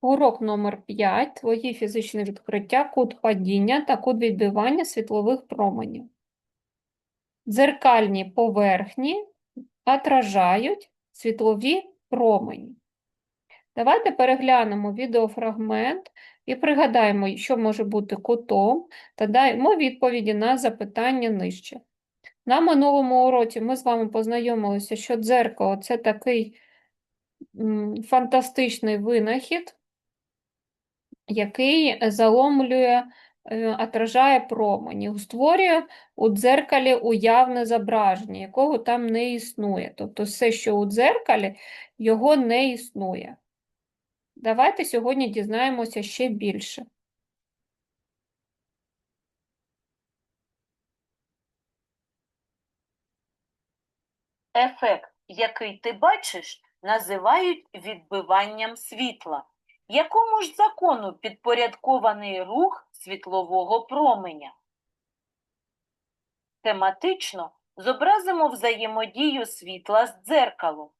Урок номер 5. Твої фізичні відкриття, кут падіння та кут відбивання світлових променів. Дзеркальні поверхні отражають світлові промені. Давайте переглянемо відеофрагмент і пригадаємо, що може бути кутом, та даємо відповіді на запитання нижче. На минулому уроці ми з вами познайомилися, що дзеркало – це такий фантастичний винахід, який заломлює, е, отражає промені, створює у дзеркалі уявне зображення, якого там не існує. Тобто все, що у дзеркалі, його не існує. Давайте сьогодні дізнаємося ще більше. Ефект, який ти бачиш, називають відбиванням світла. Якому ж закону підпорядкований рух світлового променя? Тематично зобразимо взаємодію світла з дзеркалом.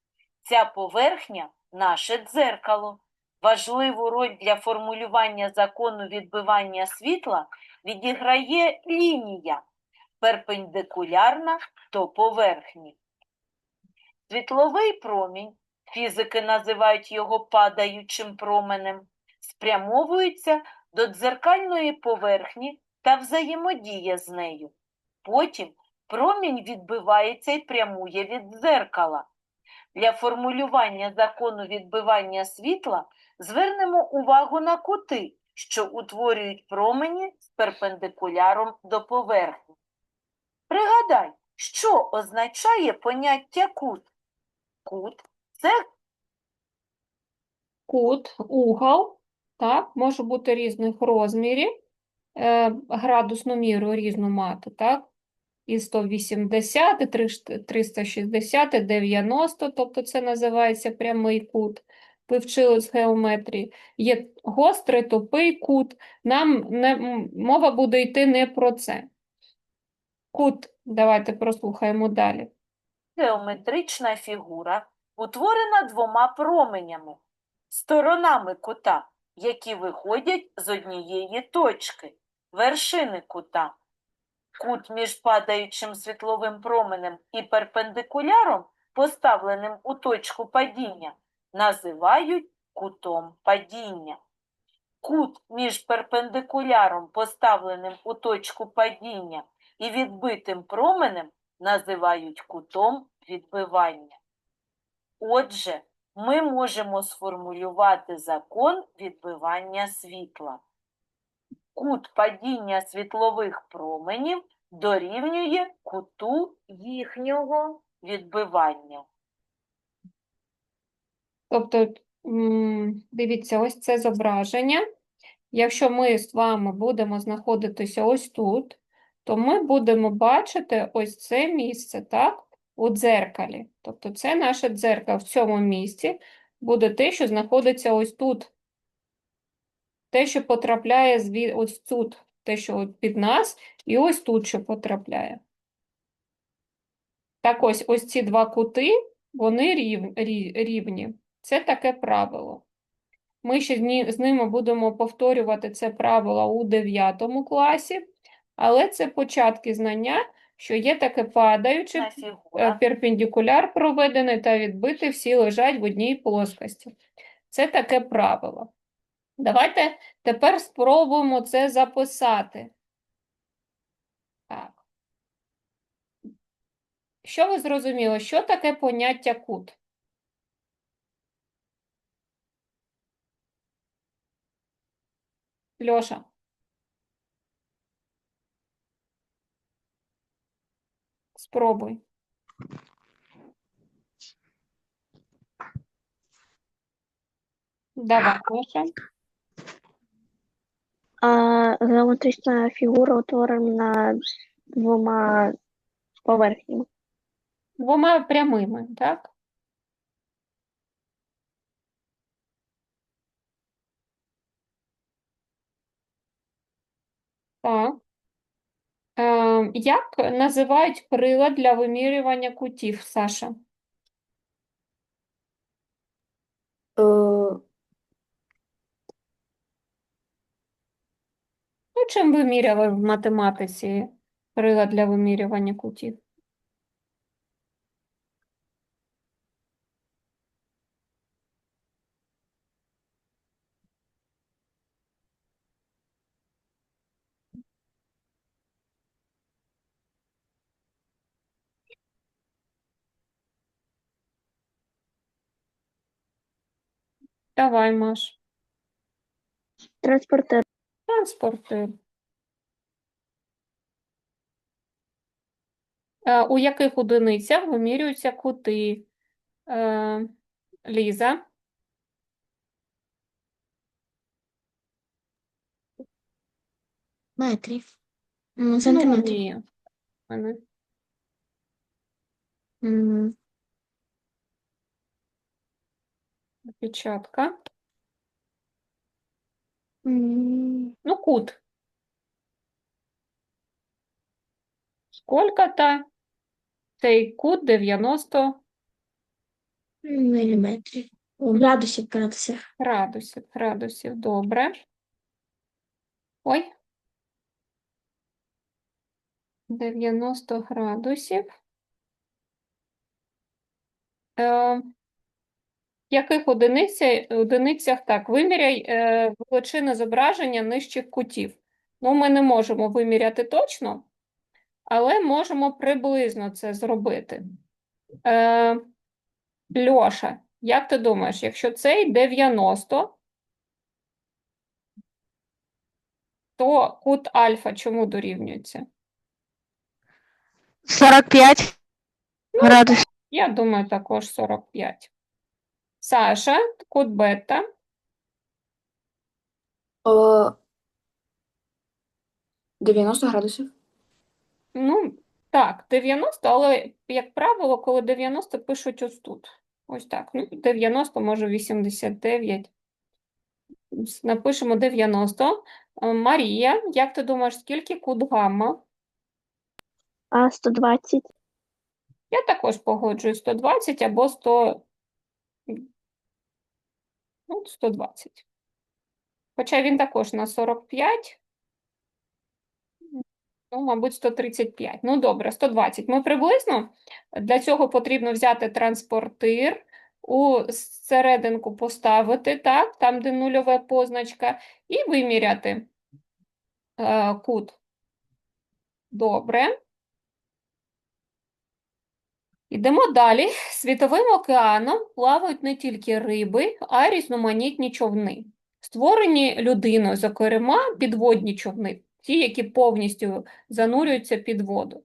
Ця поверхня – наше дзеркало. Важливу роль для формулювання закону відбивання світла відіграє лінія, перпендикулярна до поверхні. Світловий промінь, фізики називають його падаючим променем, спрямовується до дзеркальної поверхні та взаємодіє з нею. Потім промінь відбивається і прямує від дзеркала. Для формулювання закону відбивання світла звернемо увагу на кути, що утворюють промені з перпендикуляром до поверхні. Пригадай, що означає поняття кут? Кут це Кут, угол, так, може бути різних розмірів, е, градусну міру різну мати, так? І 180, і 360, і 90, тобто це називається прямий кут. Ви вчили з геометрії. Є гострий, тупий кут. Нам не, мова буде йти не про це. Кут, давайте прослухаємо далі. геометрична фігура, утворена двома променями, сторонами кута, які виходять з однієї точки, вершини кута. Кут між падаючим світловим променем і перпендикуляром, поставленим у точку падіння, називають кутом падіння. Кут між перпендикуляром, поставленим у точку падіння, і відбитим променем називають кутом відбивання. Отже, ми можемо сформулювати закон відбивання світла. Кут падіння світлових променів дорівнює куту їхнього відбивання. Тобто, дивіться, ось це зображення. Якщо ми з вами будемо знаходитися ось тут, то ми будемо бачити ось це місце, так? У дзеркалі. Тобто це наше дзеркало в цьому місці буде те, що знаходиться ось тут. Те, що потрапляє зві... ось тут, те, що от під нас, і ось тут, що потрапляє. Так ось, ось ці два кути, вони рів... рівні. Це таке правило. Ми ще з ними будемо повторювати це правило у 9 класі, але це початки знання, що є таке падаюче, Ця е, перпендикуляр проведений та відбитий, всі лежать в одній плоскості. Це таке правило. Давайте тепер спробуємо це записати. Так. Що ви зрозуміли? Що таке поняття кут? Льоша. Спробуй. Давай, Льоша. А, геометрична фігура утворена двома поверхнями. Двома прямими, так? Так. Ем, як називають прилад для вимірювання кутів, Саша? Е, ну, чим виміряли в математиці прилад для вимірювання кутів? Давай, Маш. Транспортер. Транспортир. Е, У яких одиницях вимірюються кути? Е, Ліза? Метрів. Ну, Сантиметрів. ні. Мене М, Печатка. Ну, кут. Сколько-то? Цей кут 90 Міліметрів. У градусів, градусів. градусів. Градусів, добре. Ой. 90 градусів. Е, в яких одиниця, одиницях так, виміряй е, величини зображення нижчих кутів. Ну, ми не можемо виміряти точно, але можемо приблизно це зробити. Е, Льоша, як ти думаєш, якщо цей 90, то кут альфа чому дорівнюється? 45 градусів. Я думаю, також 45. Саша, кут бета. О, 90 градусів. Ну, так, 90, але, як правило, коли 90 пишуть ось тут. Ось так. Ну, 90, може 89. Напишемо 90. Е, Марія, як ти думаєш, скільки кут гамма? А 120. Я також погоджую 120 або 100, ну, 120. Хоча він також на 45. Ну, мабуть, 135. Ну, добре, 120. Ми приблизно для цього потрібно взяти транспортир, у серединку поставити, так, там, де нульова позначка, і виміряти е, кут. Добре. Йдемо далі. Світовим океаном плавають не тільки риби, а й різноманітні човни. Створені людиною, зокрема, підводні човни, ті, які повністю занурюються під воду.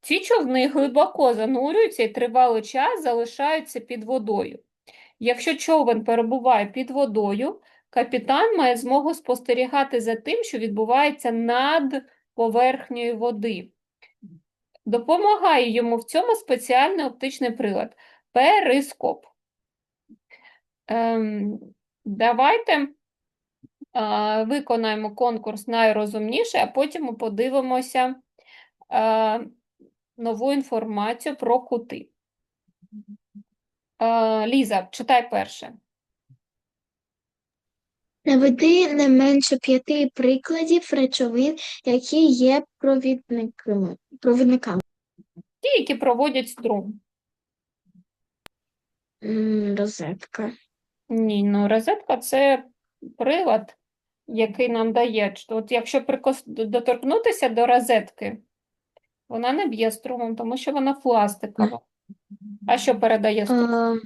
Ці човни глибоко занурюються і тривалий час залишаються під водою. Якщо човен перебуває під водою, капітан має змогу спостерігати за тим, що відбувається над поверхнею води. Допомагає йому в цьому спеціальний оптичний прилад – перископ. Ем, давайте а, виконаємо конкурс найрозумніше, а потім ми подивимося а, нову інформацію про кути. А, Ліза, читай перше. Наведи не менше п'яти прикладів речовин, які є провідниками. провідниками. Ті, які проводять струм. М, Розетка. Ні, ну розетка – це прилад, який нам дає. От якщо прикос... доторкнутися до розетки, вона не б'є струмом, тому що вона пластикова. А що передає струм? Е,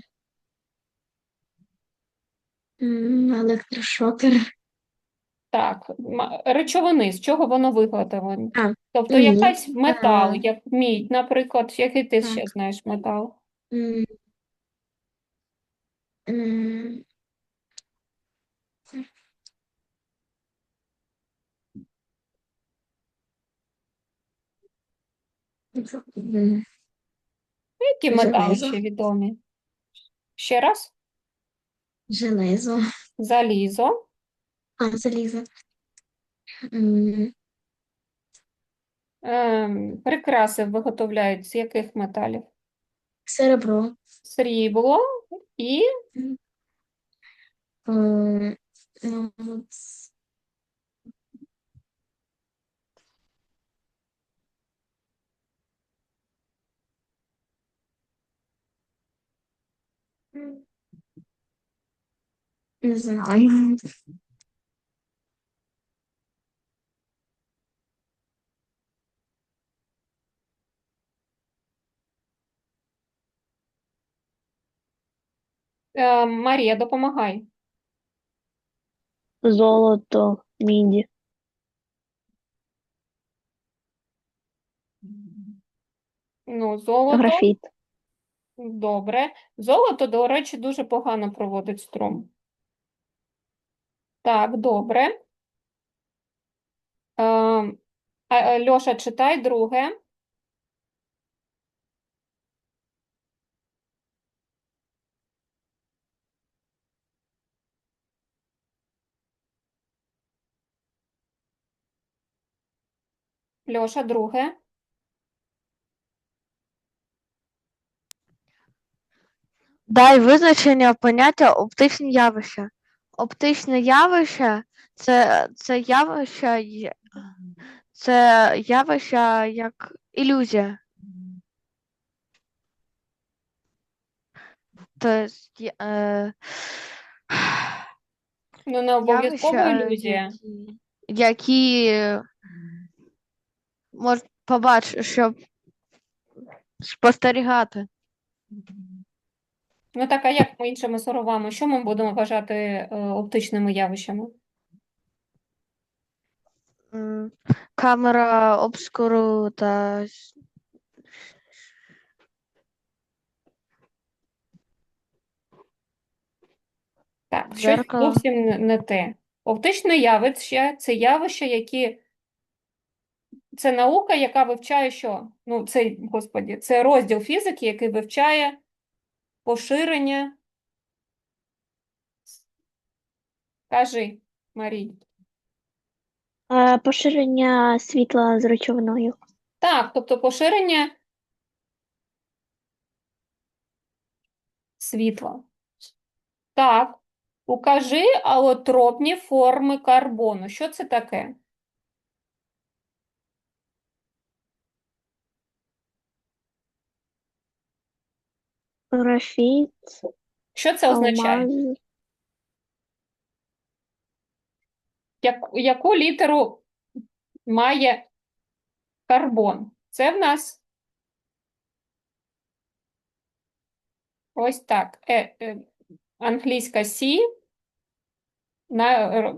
Електрошокер. Так, ма- речовини, з чого воно виготовлено? А, Тобто мідь. якась метал, як мідь, наприклад, який ти Так. ще знаєш метал? М, м, м, Які метали Железо. ще відомі? Ще раз? Железо. Залізо. А, залізо. М, Ем, Прикраси виготовляють з яких металів? Серебро. Срібло і М, ну, ц- не знаю. Е, Марія, допомагай. Золото, міді. Ну, золото. Графіт. Добре. Золото, до речі, дуже погано проводить струм. Так, добре. Е, а, е, Льоша, читай друге. Льоша, друге. Дай визначення поняття оптичні явища. Оптичне явище це, це явище, це явище як ілюзія. Тобто, е, Ну, не обов'язково явища, ілюзія. які, які можна побачити, щоб спостерігати. Ну так, а як ми іншими словами, що ми будемо вважати е, оптичними явищами? М, Камера обскуру та с- Так, щось Дзеркало. зовсім не- не те. Оптичне явище це явища, які це наука, яка вивчає що? Ну, це, господі, це розділ фізики, який вивчає поширення. Кажи, Марій. Е, Поширення світла з речовиною. Так, тобто поширення світла. Так, укажи алотропні форми карбону. Що це таке? Графіт, Що це означає? алмаз. Як, яку літеру має карбон? Це в нас ось так. Е, е, англійська C, на, е,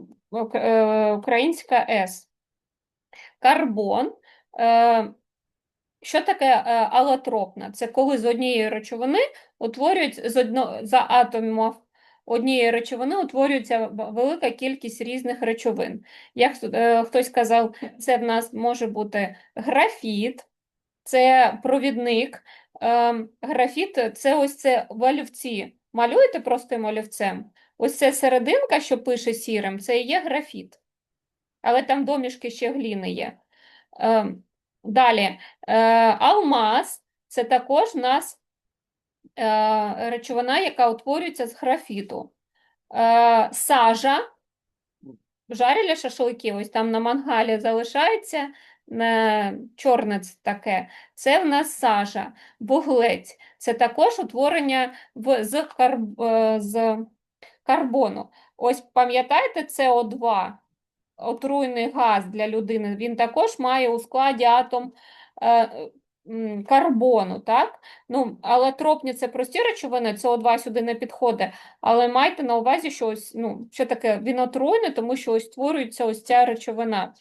е, українська S. Карбон. Е, що таке е, алотропна? Це коли з однієї речовини утворюють з одно, за атомів однієї речовини утворюється велика кількість різних речовин. Як е, хтось сказав, це в нас може бути графіт, це провідник. Ем, Графіт це ось це в олівці. Малюєте простим олівцем. Ось це серединка, що пише сірим, це і є графіт. Але там домішки ще гліни є. Далі, е, алмаз це також в нас е, речовина, яка утворюється з графіту. Е, Сажа, жарили шашлики, ось там на мангалі залишається е, чорне таке. Це в нас сажа, вуглець. Це також утворення в, з, карб, е, з карбону. Ось пам'ятаєте СО2, отруйний газ для людини, він також має у складі атом е, карбону, так? Ну, але тропні це прості речовини, СО2 сюди не підходить, але майте на увазі, що ось, ну, що таке, він отруйний, тому що ось створюється ось ця речовина.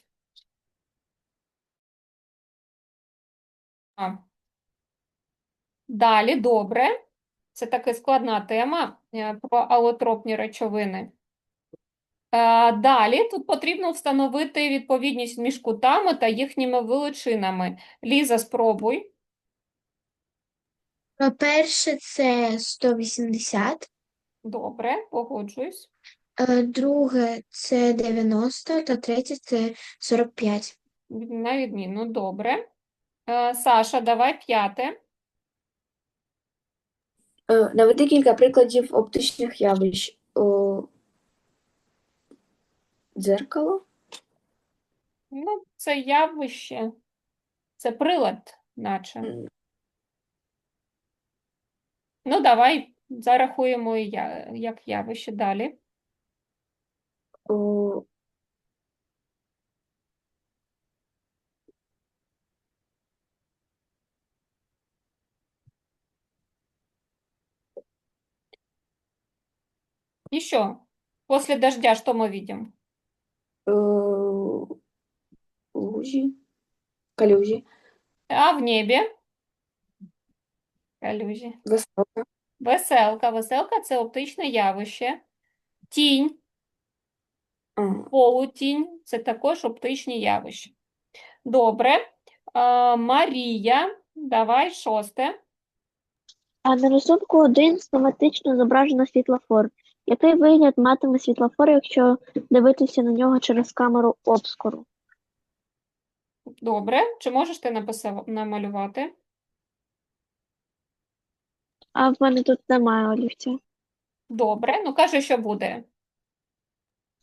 Далі, добре. Це така складна тема е, про алотропні речовини. Е, Далі тут потрібно встановити відповідність між кутами та їхніми величинами. Ліза, спробуй. Перше це 180, Добре, погоджуюсь. е, друге це 90 та третє це 45. На відміну, добре. Е, Саша, давай п'яте. Наведи кілька прикладів оптичних явищ. О, Дзеркало. Ну, це явище, це прилад, наче. Ну, давай Зарахуємо і я, як явище далі. О, Еще. После дождя что мы видим? Лужі, калюжі, А в небе? Калюжі. веселка, Веселка. Веселка – це оптичне явище. Тінь, а, полутінь – це також оптичні явища. Добре. А, Марія, давай шосте. А на рисунку один схематично зображено світлофор. Який вигляд матиме світлофор, якщо дивитися на нього через камеру обскуру? Добре. Чи можеш ти написав, намалювати? А в мене тут немає олівця. Добре. Ну, кажи, що буде.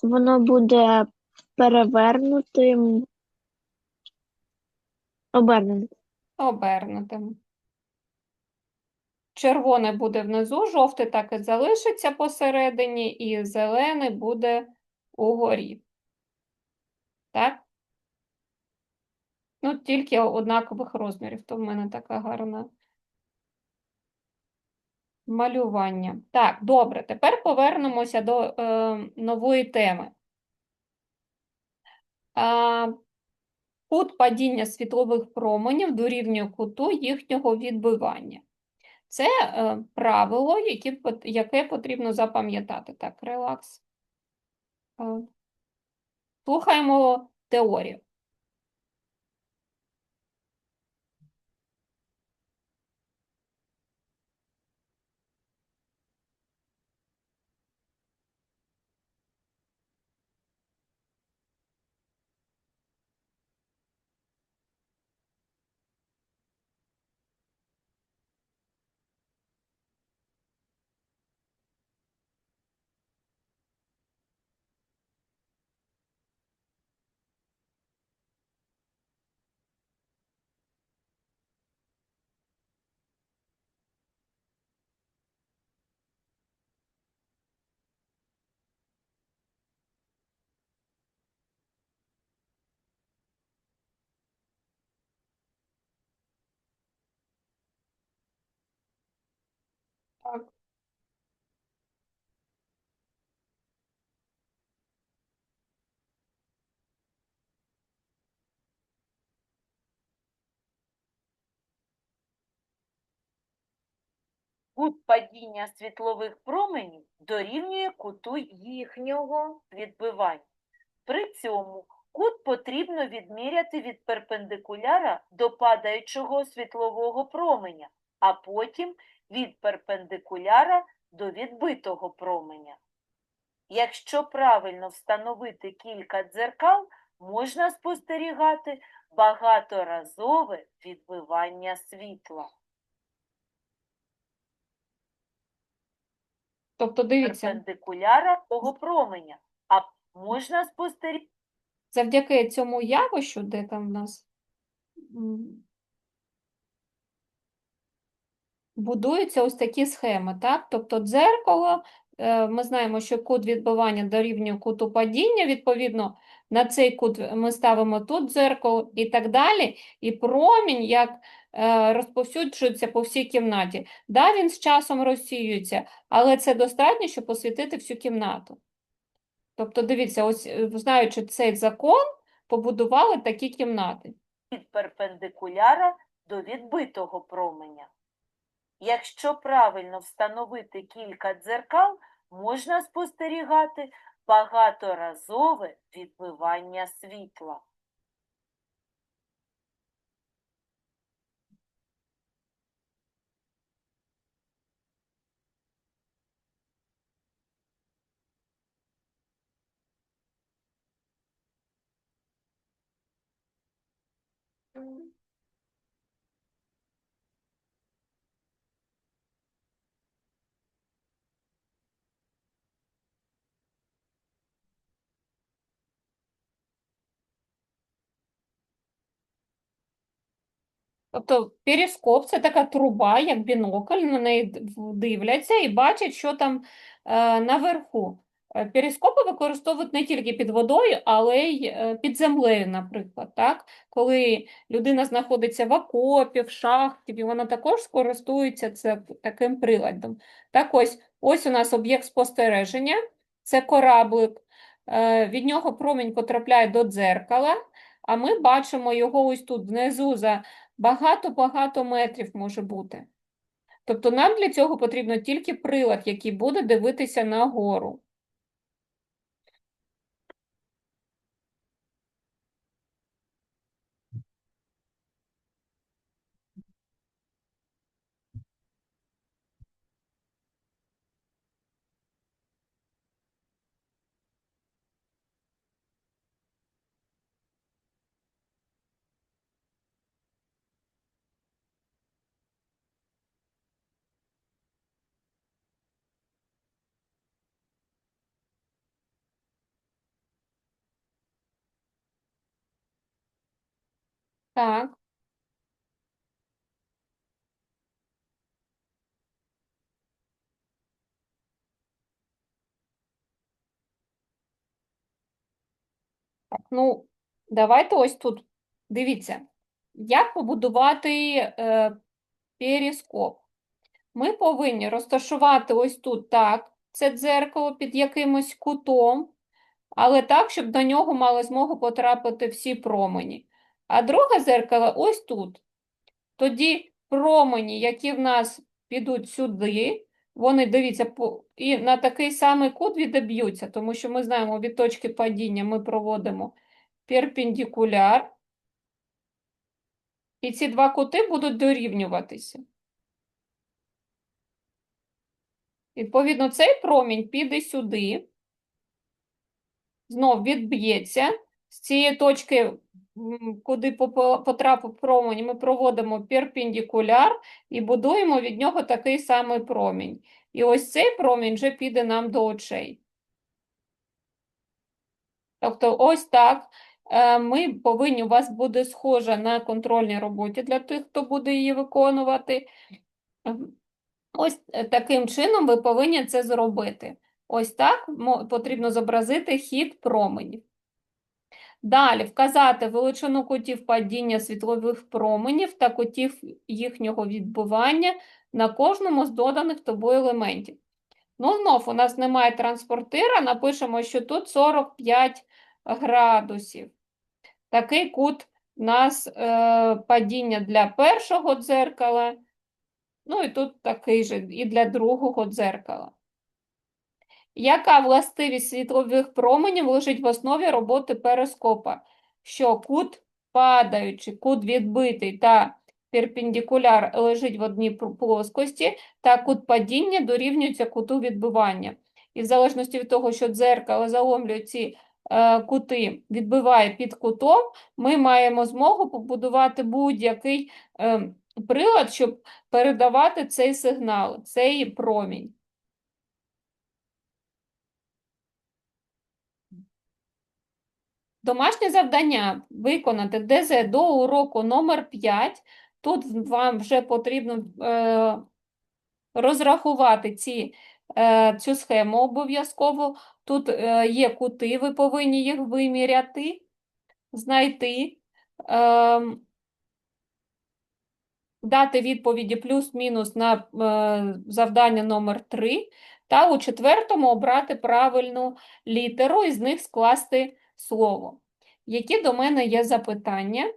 Воно буде перевернутим, оберненим. Обернутим. Червоне буде внизу, жовтий так і залишиться посередині, і зелений буде угорі. Так? Ну, тільки однакових розмірів, то в мене така гарна малювання. Так, добре, тепер повернемося до е, нової теми. А, Кут падіння світлових променів дорівнює куту їхнього відбивання. Це е, правило, яке, яке потрібно запам'ятати. Так, релакс. Е, Слухаємо теорію. Кут падіння світлових променів дорівнює куту їхнього відбивання. При цьому кут потрібно відміряти від перпендикуляра до падаючого світлового променя, а потім від перпендикуляра до відбитого променя. Якщо правильно встановити кілька дзеркал, можна спостерігати багаторазове відбивання світла. Тобто, дивіться, перпендикуляра того променя, а можна спостерігати завдяки цьому явищу, де там в нас будуються ось такі схеми, так? Тобто дзеркало, ми знаємо, що кут відбивання дорівнює куту падіння, відповідно, на цей кут ми ставимо тут дзеркало і так далі, і промінь як е, розповсюджується по всій кімнаті. Да, він з часом розсіюється, але це достатньо, щоб освітити всю кімнату. Тобто, дивіться, ось е, знаючи цей закон, побудували такі кімнати. від перпендикуляра до відбитого променя. Якщо правильно встановити кілька дзеркал, можна спостерігати багаторазове відбивання світла. Mm-hmm. Тобто перископ це така труба, як бінокль, на неї дивляться і бачать, що там е, наверху. Е, Перископи використовують не тільки під водою, але й е, під землею, наприклад. Так? Коли людина знаходиться в окопі, в шахті, вона також користується це, таким приладом. Так ось, ось у нас об'єкт спостереження, це кораблик. Е, Від нього промінь потрапляє до дзеркала, а ми бачимо його ось тут внизу за багато-багато метрів може бути. Тобто нам для цього потрібно тільки прилад, який буде дивитися нагору. Так. Ну, давайте ось тут. Дивіться, як побудувати е, перископ. Ми повинні розташувати ось тут так, це дзеркало під якимось кутом, але так, щоб до нього мали змогу потрапити всі промені. А друге дзеркало ось тут. Тоді промені, які в нас підуть сюди, вони, дивіться, і на такий самий кут відіб'ються, тому що ми знаємо, від точки падіння ми проводимо перпендикуляр, і ці два кути будуть дорівнюватися. Відповідно, цей промінь піде сюди, знов відб'ється. З цієї точки, куди потрапив промінь, ми проводимо перпендикуляр і будуємо від нього такий самий промінь. І ось цей промінь вже піде нам до очей. Тобто, ось так е, ми повинні, у вас буде схожа на контрольній роботі для тих, хто буде її виконувати. Ось е, таким чином ви повинні це зробити. Ось так потрібно зобразити хід променів. Далі вказати величину кутів падіння світлових променів та кутів їхнього відбивання на кожному з доданих тобою елементів. Ну, знов у нас немає транспортира, напишемо, що тут 45 градусів. Такий кут у нас е, падіння для першого дзеркала, ну і тут такий же і для другого дзеркала. Яка властивість світлових променів лежить в основі роботи перископа? Що кут падаючий, кут відбитий та перпендикуляр лежить в одній плоскості, та кут падіння дорівнюється куту відбивання. І в залежності від того, що дзеркало заломлює ці е, кути, відбиває під кутом, ми маємо змогу побудувати будь-який е, прилад, щоб передавати цей сигнал, цей промінь. Домашнє завдання виконати ДЗ до уроку номер 5. Тут вам вже потрібно е, розрахувати ці, е, цю схему обов'язково. Тут е, є кути, ви повинні їх виміряти, знайти, е, дати відповіді плюс-мінус на е, завдання номер 3 та у четвертому обрати правильну літеру і з них скласти слово. Які до мене є запитання?